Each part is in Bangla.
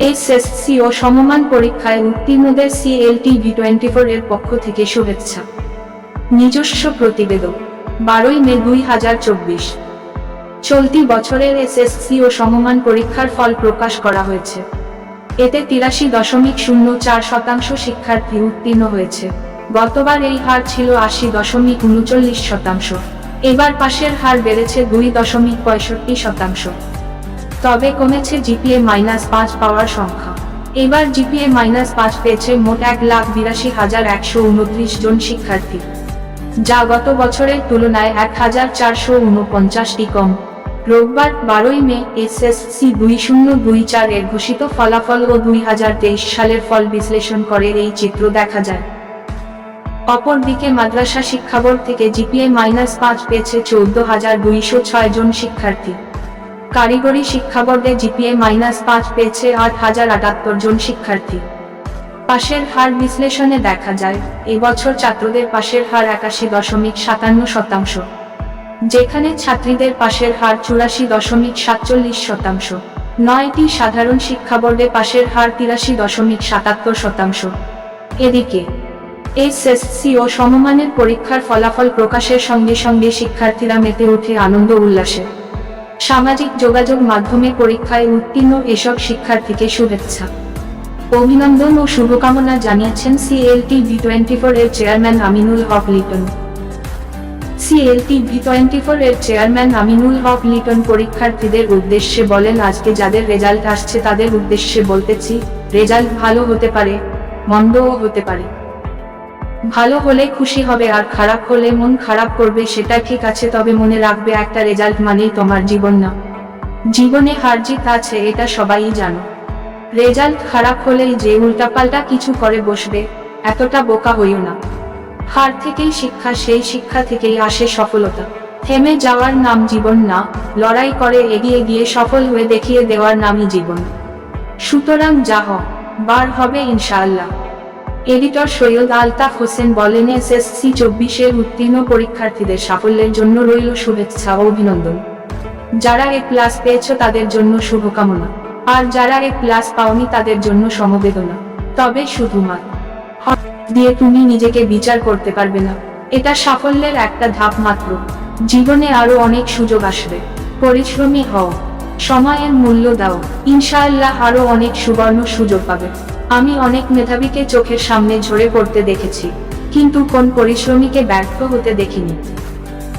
এসএসসি ও সমমান পরীক্ষায় উত্তীর্ণদের সিএলটি ভি টোয়েন্টি ফোর এর পক্ষ থেকে শুভেচ্ছা। নিজস্ব প্রতিবেদক, বারোই মে দুই হাজার চব্বিশ। চলতি বছরের এসএসসি ও সমমান পরীক্ষার ফল প্রকাশ করা হয়েছে। এতে তিরাশি দশমিক শূন্য চার শতাংশ শিক্ষার্থী উত্তীর্ণ হয়েছে। গতবার এই হার ছিল আশি দশমিক উনচল্লিশ শতাংশ। এবার পাশের হার বেড়েছে দুই দশমিক পঁয়ষট্টি শতাংশ। তবে কমেছে জিপিএ মাইনাস পাঁচ পাওয়ার সংখ্যা। এবার জিপিএ মাইনাস পাঁচ পেয়েছে মোট এক লাখ বিরাশি হাজার একশো উনত্রিশ জন শিক্ষার্থী, যা গত বছরের তুলনায় এক হাজার চারশো উনপঞ্চাশটি কম। রোববার বারোই মে এসএসসি দুই শূন্য দুই চার এর ঘোষিত ফলাফল ও দুই হাজার তেইশ সালের ফল বিশ্লেষণ করে এই চিত্র দেখা যায়। অপরদিকে মাদ্রাসা শিক্ষা বোর্ড থেকে জিপিএ মাইনাস পাঁচ পেয়েছে চৌদ্দ হাজার দুইশো ছয় জন শিক্ষার্থী কারিগরি শিক্ষা বোর্ডে জিপিএ মাইনাস পাঁচ পেয়েছে আট হাজার আটাত্তর জন শিক্ষার্থী। পাশের হার বিশ্লেষণে দেখা যায় এবছর ছাত্রদের পাশের হার একাশি দশমিক সাতান্ন শতাংশ। যেখানে ছাত্রীদের পাশের হার চুরাশি দশমিক সাতচল্লিশ শতাংশ। নয়টি সাধারণ শিক্ষা বোর্ডে পাশের হার তিরাশি দশমিক সাতাত্তর শতাংশ। এদিকে, এসএসসি ও সমমানের পরীক্ষার ফলাফল প্রকাশের সঙ্গে সঙ্গে শিক্ষার্থীরা মেতে ওঠে আনন্দ উল্লাসে। সামাজিক যোগাযোগ মাধ্যমে পরীক্ষায় উত্তীর্ণ এসব শিক্ষার্থীকে শুভেচ্ছা। অভিনন্দন ও শুভকামনা জানিয়েছেন সিএলটি ভি টোয়েন্টি ফোর এর chairman Aminul Haque Liton. CLT V twenty four এর চেয়ারম্যান আমিনুল হক লিটন পরীক্ষার্থীদের উদ্দেশ্যে বলেন, আজকে যাদের রেজাল্ট আসছে তাদের উদ্দেশ্যে বলতেছি, রেজাল্ট ভালো হতে পারে, মন্দও হতে পারে। ভালো হলে খুশি হবে আর খারাপ হলে মন খারাপ করবে সেটা ঠিক আছে তবে মনে রাখবে একটা রেজাল্ট মানেই তোমার জীবন না। জীবনে হার জিত আছে এটা সবাই জানো। রেজাল্ট খারাপ হলেই যে উল্টাপাল্টা কিছু করে বসবে, এতটা বোকা হইও না। হার থেকেই শিক্ষা, সেই শিক্ষা থেকেই আসে সফলতা। থেমে যাওয়ার নাম জীবন না, লড়াই করে এগিয়ে গিয়ে সফল হয়ে দেখিয়ে দেওয়ার নামই জীবন। সুতরাং যা হোক, বার হবে ইনশাআল্লাহ। এডিটর সৈয়দ আলতাফ হোসেন বলেন, এসএসসি চব্বিশের উত্তীর্ণ পরীক্ষার্থীদের সাফল্যের জন্য রইল শুভেচ্ছা ও অভিনন্দন। যারা এ প্লাস পেয়েছ তাদের জন্য শুভকামনা। আর যারা এ প্লাস পাওনি তাদের জন্য সমবেদনা। তবে শুধুমাত্র দিয়ে তুমি নিজেকে বিচার করতে পারবে না। এটা সাফল্যের একটা ধাপ মাত্র। জীবনে আরও অনেক সুযোগ আসবে। পরিশ্রমী হও। সময়ের মূল্য দাও। ইনশাআল্লাহ আরও অনেক সুবর্ণ সুযোগ পাবে। আমি অনেক মেধাবীকে চোখের সামনে ঝরে পড়তে দেখেছি, কিন্তু কোন পরিশ্রমীকে ব্যর্থ হতে দেখিনি।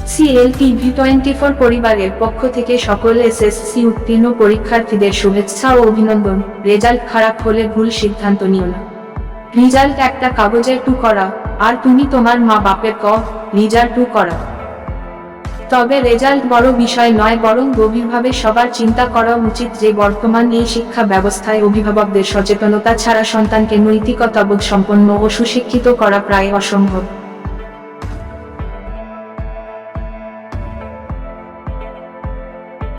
সিএলটি ভি টোয়েন্টি ফোর পরিবারের পক্ষ থেকে সকল এসএসসি উত্তীর্ণ পরীক্ষার্থীদের শুভেচ্ছা ও অভিনন্দন, রেজাল্ট খারাপ হলে ভুল সিদ্ধান্ত নিও না। রিজাল্ট একটা কাগজের টু করা আর তুমি তোমার মা বাপের ক, রিজাল্ট টু করা তবে রেজাল্ট বড় বিষয় নয়, বরং গভীরভাবে সবার চিন্তা করা উচিত যে বর্তমান এই শিক্ষা ব্যবস্থায় অভিভাবকদের সচেতনতা ছাড়া সন্তানকে নৈতিকতাবোধ সম্পন্ন ও সুশিক্ষিত করা প্রায় অসম্ভব।